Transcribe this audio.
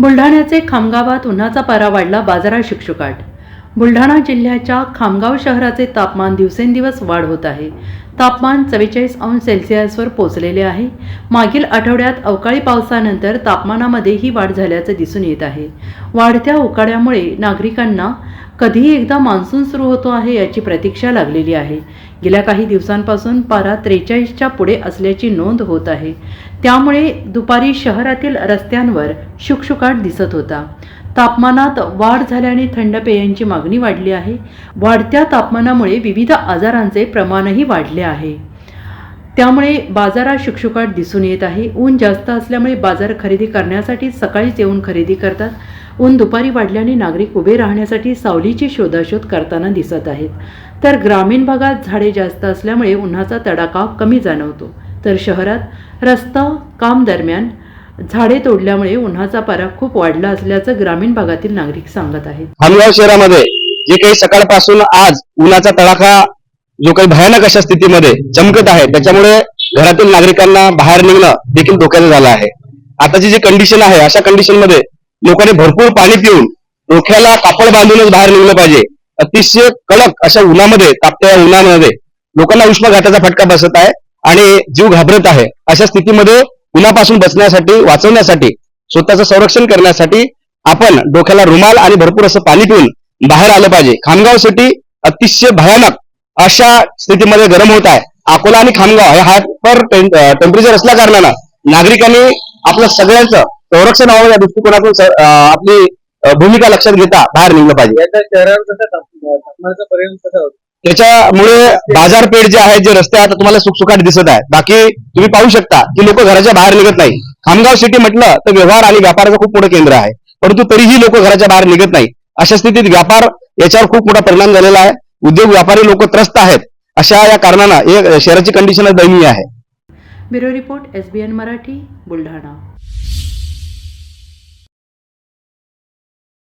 बुलढाण्याचे खामगावात उन्हाचा पारा वाढला बाजारात शुकशुकाट बुलढाणा जिल्ह्याच्या खामगाव शहराचे तापमान दिवसेंदिवस वाढ होत आहे. तापमान चव्वेचाळीस अंश सेल्सिअसवर पोहोचलेले आहे. मागील आठवड्यात अवकाळी पावसानंतर तापमानामध्ये ही वाढ झाल्याचं दिसून येत आहे. वाढत्या उकाड्यामुळे नागरिकांना कधी एकदा मान्सून सुरू होतो आहे याची प्रतीक्षा लागलेली आहे. गेल्या काही दिवसांपासून पारा त्रेचाळीसच्या पुढे असल्याची नोंद होत आहे. त्यामुळे दुपारी शहरातील रस्त्यांवर शुकशुकाट दिसत होता. तापमानात वाढ झाल्याने थंड पेयांची मागणी वाढली आहे. वाढत्या तापमानामुळे विविध आजारांचे प्रमाणही वाढले आहे. त्यामुळे बाजारात शुकशुकाट दिसून येत आहे. ऊन जास्त असल्यामुळे बाजार खरेदी करण्यासाठी सकाळीच येऊन खरेदी करतात. ऊन दुपारी वाढल्याने नागरिक उभे राहण्यासाठी सावलीची शोधाशोध करताना दिसत आहेत. तर ग्रामीण भागात झाडे जास्त असल्यामुळे उन्हाचा तडाखा कमी जाणवतो. तर शहरात रस्ता काम दरम्यान झाडे तोडल्यामुळे उन्हाचा पारा खूप वाढला असल्याचं ग्रामीण भागातील नागरिक सांगत आहेत. खामगाव शहरामध्ये जे काही सकाळपासून आज उन्हाचा तडाखा जो काही भयानक अशा स्थितीमध्ये चमकत आहे त्याच्यामुळे घरातील नागरिकांना बाहेर निघणं देखील धोक्याचं झालं आहे. आताची जी कंडिशन आहे अशा कंडिशनमध्ये लोकांनी भरपूर पाणी पिऊन डोक्याला कापड बांधूनच बाहेर निघलं पाहिजे. अतिशय कडक अशा उन्हामध्ये तापत्या उन्हामध्ये लोकांना उष्माघाताचा फटका बसत आहे आणि जीव घाबरत आहे. अशा स्थितीमध्ये उन्हापासून बचण्यासाठी वाचवण्यासाठी स्वतःचं संरक्षण करण्यासाठी आपण डोक्याला रुमाल आणि भरपूर असं पाणी पिऊन बाहेर आलं पाहिजे. खामगाव सिटी अतिशय भयानक अशा स्थितीमध्ये गरम होत आहे. अकोला आणि खामगाव हे हायपर टेम्परेचर असल्या कारणानं नागरिकांनी आपलं सगळ्यांचं संरक्षण व्हावं या दृष्टिकोनातून आपली भूमिका लक्षात घेता बाहेर निघलं पाहिजे. त्याच्यामुळे बाजारपेठ जे आहे जे रस्ते आता तुम्हाला सुखसुखाट दिसत आहे. बाकी तुम्ही पाहू शकता की लोक घराच्या बाहेर निघत नाही. खामगाव सिटी म्हटलं तर व्यवहार आणि व्यापाराचं खूप मोठं केंद्र आहे. परंतु तरीही लोक घराच्या बाहेर निघत नाही. अशा स्थितीत व्यापार याच्यावर खूप मोठा परिणाम झालेला आहे. उद्योग व्यापारी लोक त्रस्त आहेत. अशा या कारणानं हे शहराची कंडिशन दयनीय आहे. Bureau report S B N Marathi Buldhana.